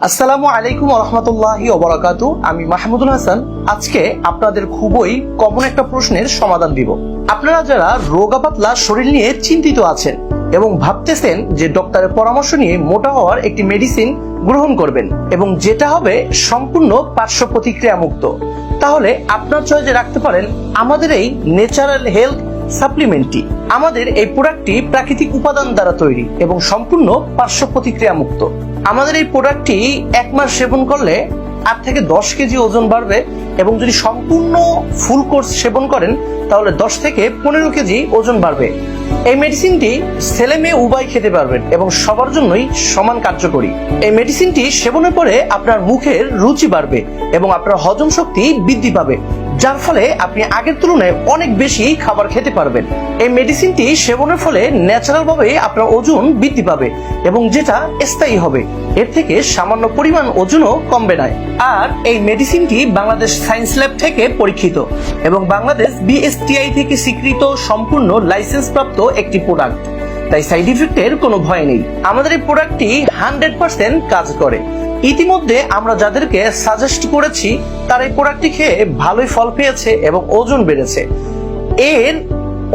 আসসালামু আলাইকুম রহমতুল্লাহি ওবরাকাতু আমি মাহমুদুল হাসান। আজকে আপনাদের খুবই কমন একটা প্রশ্নের সমাধান দিব। আপনারা যারা রোগা পাতলা শরীর নিয়ে চিন্তিত আছেন এবং ভাবতেছেন যে ডক্টরের পরামর্শ নিয়ে মোটা হওয়ার একটি মেডিসিন গ্রহণ করবেন এবং যেটা হবে সম্পূর্ণ পার্শ্ব প্রতিক্রিয়া মুক্ত তাহলে আপনার চয়েসে রাখতে পারেন আমাদের এই ন্যাচারাল হেলথ সাপ্লিমেন্টটি। আমাদের এই প্রোডাক্টটি প্রাকৃতিক উপাদান দ্বারা তৈরি এবং সম্পূর্ণ পার্শ্ব প্রতিক্রিয়া মুক্ত। আমাদের এই প্রোডাক্টটি এক মাস সেবন করলে আট থেকে দশ কেজি ওজন বাড়বে এবং যদি সম্পূর্ণ ফুল কোর্স সেবন করেন, তাহলে দশ থেকে পনেরো কেজি ওজন বাড়বে। এই মেডিসিনটি ছেলে মেয়ে উভয় খেতে পারবেন এবং সবার জন্যই সমান কার্যকরী। এই মেডিসিনটি সেবনের পরে আপনার মুখের রুচি বাড়বে এবং আপনার হজম শক্তি বৃদ্ধি পাবে। যার ফলে আপনি আগের তুলনায় অনেক বেশি খাবার খেতে পারবেন। এই মেডিসিনটি সেবনের ফলে ন্যাচারাল ভাবে আপনার ওজন বৃদ্ধি পাবে এবং যেটা স্থায়ী হবে, এর থেকে সামান্য পরিমাণ ওজনও কমবে না। আর এই মেডিসিনটি বাংলাদেশ সায়েন্স ল্যাব থেকে পরীক্ষিত এবং বাংলাদেশ বিএসটিআই থেকে স্বীকৃত সম্পূর্ণ লাইসেন্স প্রাপ্ত একটি প্রোডাক্ট। তাই সাইড ইফেক্টের কোনো ভয় নেই। আমাদের এই প্রোডাক্টটি হান্ড্রেড পার্সেন্ট কাজ করে। ইতিমধ্যে আমরা যাদেরকে সাজেস্ট করেছি, তারা এই প্রোডাক্টটি খেয়ে ভালোই ফল পেয়েছে এবং ওজন বেড়েছে। এর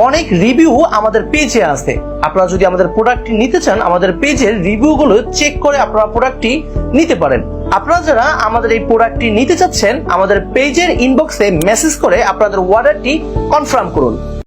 অনেক রিভিউ আমাদের পেজে আছে। আপনারা যদি আমাদের প্রোডাক্টটি নিতে চান, আমাদের পেজের রিভিউগুলো চেক করে আপনারা প্রোডাক্টটি নিতে পারেন। আপনারা যারা আমাদের এই প্রোডাক্টটি নিতে চাচ্ছেন, আমাদের পেজের ইনবক্সে মেসেজ করে আপনাদের অর্ডারটি কনফার্ম করুন।